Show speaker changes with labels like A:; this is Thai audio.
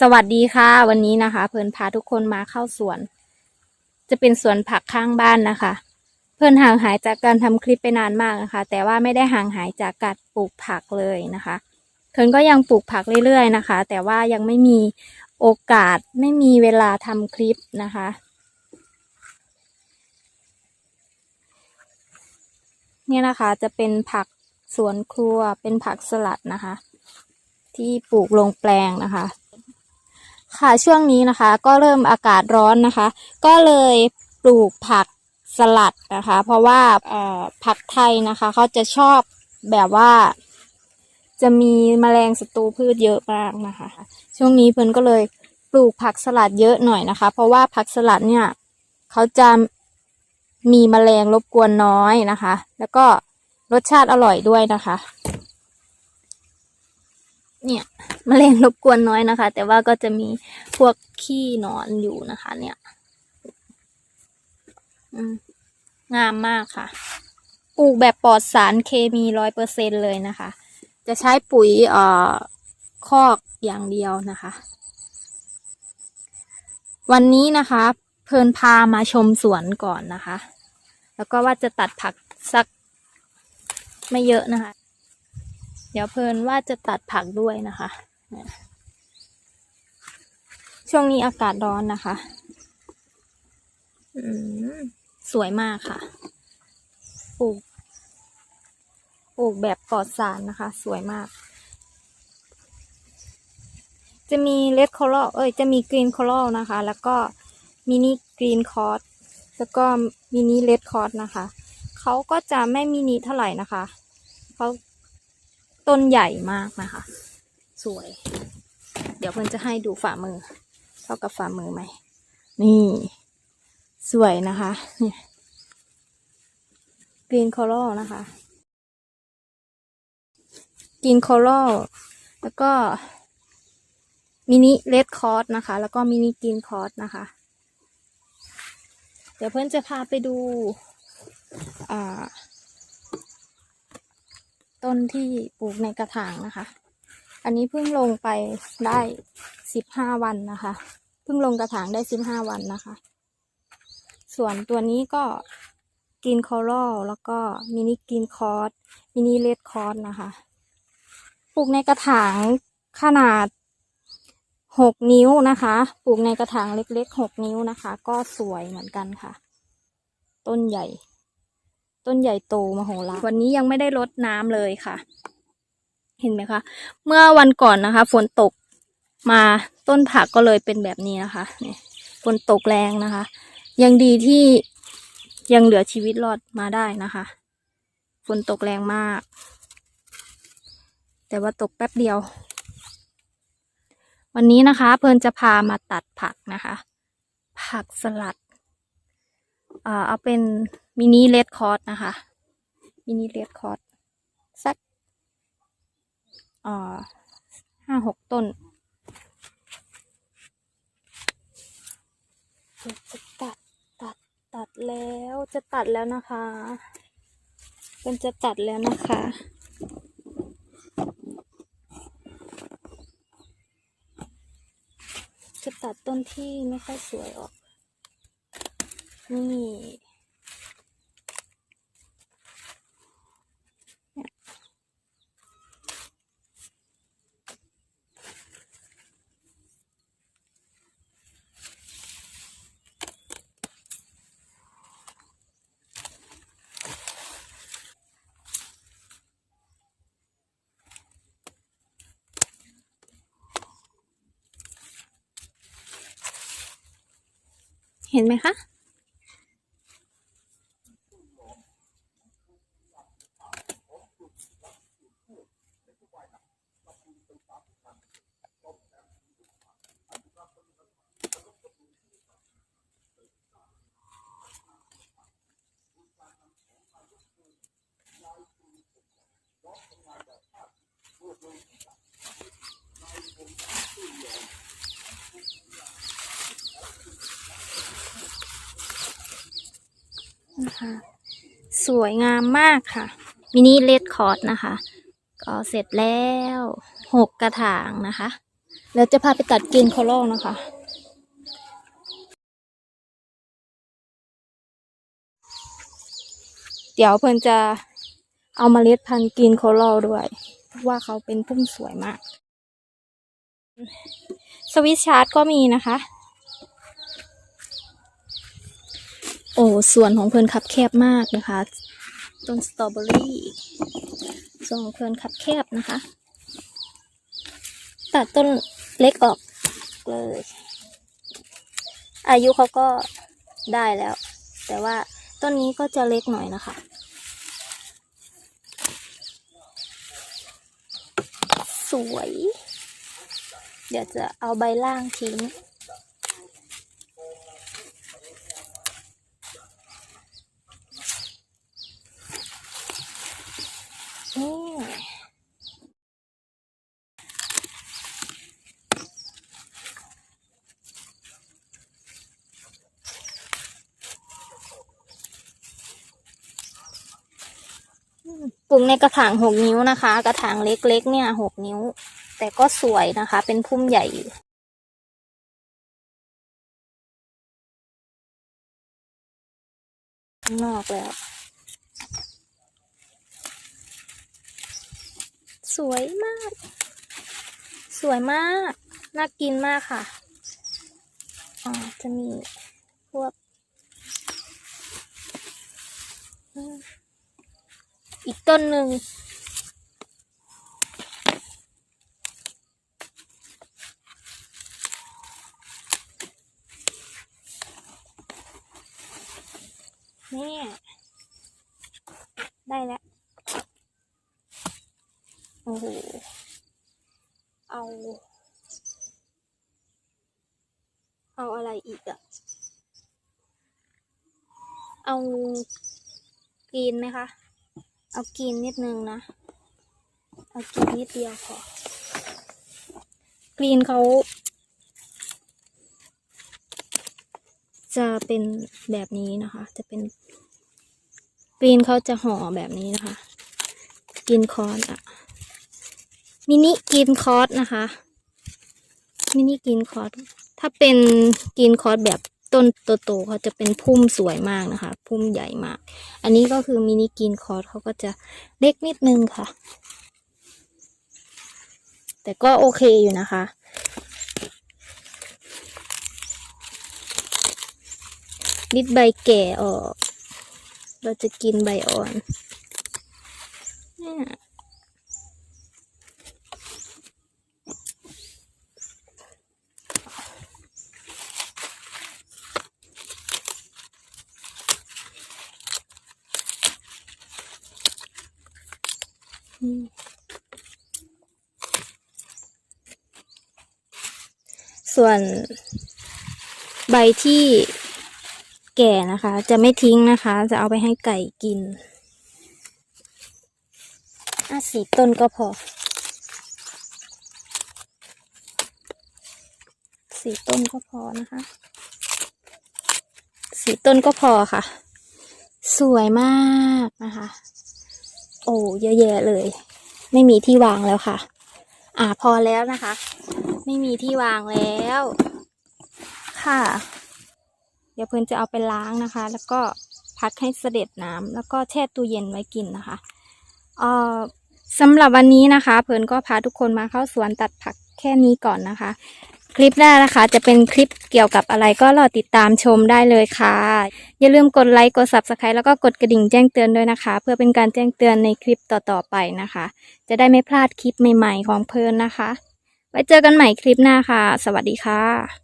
A: สวัสดีค่ะ วันนี้นะคะ เพื่อนพาทุกคนมาเข้าสวน จะเป็นสวนผักข้างบ้านนะคะ เพื่อนห่างหายจากการทำคลิปไปนานมากนะคะ แต่ว่าไม่ได้ห่างหายจากการปลูกผักเลยนะคะเพื่อนก็ยังปลูกผักเรื่อยๆนะคะ แต่ว่ายังไม่มีโอกาสไม่มีเวลาทำคลิปนะคะ เนี่ยนะคะจะเป็นผักสวนครัวเป็นผักสลัดนะคะ ที่ปลูกลงแปลงนะคะ ค่ะช่วงนี้นะคะ ก็เริ่มอากาศร้อนนะคะ ก็เลยปลูกผักสลัดนะคะ เพราะว่าผักไทยนะคะเขาจะชอบแบบว่า จะมีแมลงศัตรูพืชเยอะมากนะคะ ช่วงนี้เพิ่นก็เลยปลูกผักสลัดเยอะหน่อยนะคะ เพราะว่าผักสลัดเนี่ยเขาจะมีแมลงรบกวนน้อยนะคะ แล้วก็รสชาติอร่อยด้วยนะคะ เนี่ยแมลงรบกวนน้อยนะคะ แต่ว่าก็จะมีพวกขี้นอนอยู่นะคะ เนี่ยงามมากค่ะ ปลูกแบบปลอดสารเคมีร้อยเปอร์เซ็นเลยนะคะ จะใช้ปุ๋ยเอ่อคอกอย่างเดียวนะคะ วันนี้นะคะ เพลินพามาชมสวนก่อนนะคะ แล้วก็ว่าจะตัดผักสักไม่เยอะนะคะ เดี๋ยวเพลินว่าจะตัดผักด้วยนะคะ ช่วงนี้อากาศร้อนนะคะสวยมากค่ะ ปลูก ปลูกแบบปลอดสารนะคะ สวยมาก จะมีเลดคอร l เอ้ย จะมีกรีนคอร l นะคะ แล้วก็มินิกรีนคอร์สแล้วก็มินิเลดคอร์สนะคะ เขาก็จะไม่มินิเท่าไหร่นะคะ เขา ต้นใหญ่มากนะคะ สวย เดี๋ยวเพื่อนจะให้ดูฝ่ามือ เท่ากับฝ่ามือไหม นี่ สวยนะคะเนี่ยกรีนคอร l นะคะกรีนคอร l แล้วก็มินิเลดคอร์สนะคะ แล้วก็มินิกรีนคอร์สนะคะ เดี๋ยวเพื่อนจะพาไปดูอ่า ต้นที่ปลูกในกระถางนะคะ อันนี้เพิ่งลงไปได้สิบห้าวันนะคะ เพิ่งลงกระถางได้สิบห้าวันนะคะ ส่วนตัวนี้ก็กินคอรัลแล้วก็มินิกินคอร์สมินิเลดคอร์สนะคะ ปลูกในกระถางขนาดหกนิ้วนะคะ ปลูกในกระถางเล็กๆหกนิ้วนะคะ ก็สวยเหมือนกันค่ะ ต้นใหญ่ ต้นใหญ่โตมโหฬารวันนี้ยังไม่ได้รดน้ำเลยค่ะ เห็นไหมคะ เมื่อวันก่อนนะคะ ฝนตกมาต้นผักก็เลยเป็นแบบนี้นะคะเนี่ยฝนตกแรงนะคะ ยังดีที่ยังเหลือชีวิตรอดมาได้นะคะฝนตกแรงมาก แต่ว่าตกแป๊บเดียว วันนี้นะคะ เพลินจะพามาตัดผักนะคะ ผักสลัด เอ่อเอาเป็น มินิเลดคอร์สนะคะ มินิเลดคอร์สสักอ่อห้าหกต้นจะตัดตัดตัดแล้วจะตัดแล้วนะคะเป็นจะตัดแล้วนะคะจะตัดต้นที่ไม่ค่อยสวยออก นี่ เห็นไหมคะ นะคะ สวยงามมากค่ะ มินิเลดคอร์ดนะคะ ก็เสร็จแล้วหกกระถางนะคะแล้วจะพาไปตัดกรีนโคโลนะคะ เดี๋ยวเพิ่นจะเอามาเมล็ดพันธุ์กรีนโคโลด้วย ว่าเขาเป็นพุ่มสวยมาก สวิตชาร์จก็มีนะคะ โอ้ส่วนของเพิ่นคับแคบมากนะคะ ต้นสตรอเบอรี่ส่วนของเพิ่นคับแคบนะคะ ตัดต้นเล็กออกเลย อายุเขาก็ได้แล้ว แต่ว่าต้นนี้ก็จะเล็กหน่อยนะคะสวย เดี๋ยวจะเอาใบล่างทิ้ง นี่ ปลูกในกระถางหกนิ้วนะคะ กระถางเล็กๆเนี่ยหกนิ้ว แต่ก็สวยนะคะ เป็นพุ่มใหญ่อยู่ข้างนอกแล้ว สวยมาก สวยมาก น่ากินมากค่ะ อ๋อ จะมีพวกอืมอีก ต้นหนึ่งนี่ได้แล้ว โอ้โห เอา เอาอะไรอีกอะเอากรีนไหมคะ เอากรีนนิดนึงนะ เอากรีนนิดเดียวพอกรีนเขา จะเป็นแบบนี้นะคะ จะเป็นกรีนเขาจะห่อแบบนี้นะคะกรีนคอร์สอะมินิกรีนคอร์สนะคะมินิกรีนคอร์สถ้าเป็นกรีนคอร์สแบบ ต้นโตๆเขาจะเป็นพุ่มสวยมากนะคะ พุ่มใหญ่มาก อันนี้ก็คือมินิกรีนคอร์สเขาก็จะเล็กนิดนึงค่ะ แต่ก็โอเคอยู่นะคะนิดใบแก่ออก เราจะกินใบอ่อนเนี่ย ส่วนใบที่แก่นะคะ จะไม่ทิ้งนะคะ จะเอาไปให้ไก่กินอะสีต้นก็พอ สีต้นก็พอนะคะ สีต้นก็พอค่ะ สวยมากนะคะ โอ้เยอะแยะเลย ไม่มีที่วางแล้วค่ะ อ่าพอแล้วนะคะ ไม่มีที่วางแล้ว ค่ะ เดี๋ยวเพื่อนจะเอาไปล้างนะคะ แล้วก็พักให้เสด็จน้ำแล้วก็แช่ตู้เย็นไว้กินนะคะเอ่อสำหรับวันนี้นะคะ เพื่อนก็พาทุกคนมาเข้าสวนตัดผักแค่นี้ก่อนนะคะ คลิปหน้านะคะ จะเป็นคลิปเกี่ยวกับอะไรก็รอติดตามชมได้เลยค่ะ อย่าลืมกดไลค์กด subscribe แล้วก็กดกระดิ่งแจ้งเตือนด้วยนะคะ เพื่อเป็นการแจ้งเตือนในคลิปต่อๆไปนะคะ จะได้ไม่พลาดคลิปใหม่ๆของเพลินนะคะ ไว้เจอกันใหม่คลิปหน้าค่ะ สวัสดีค่ะ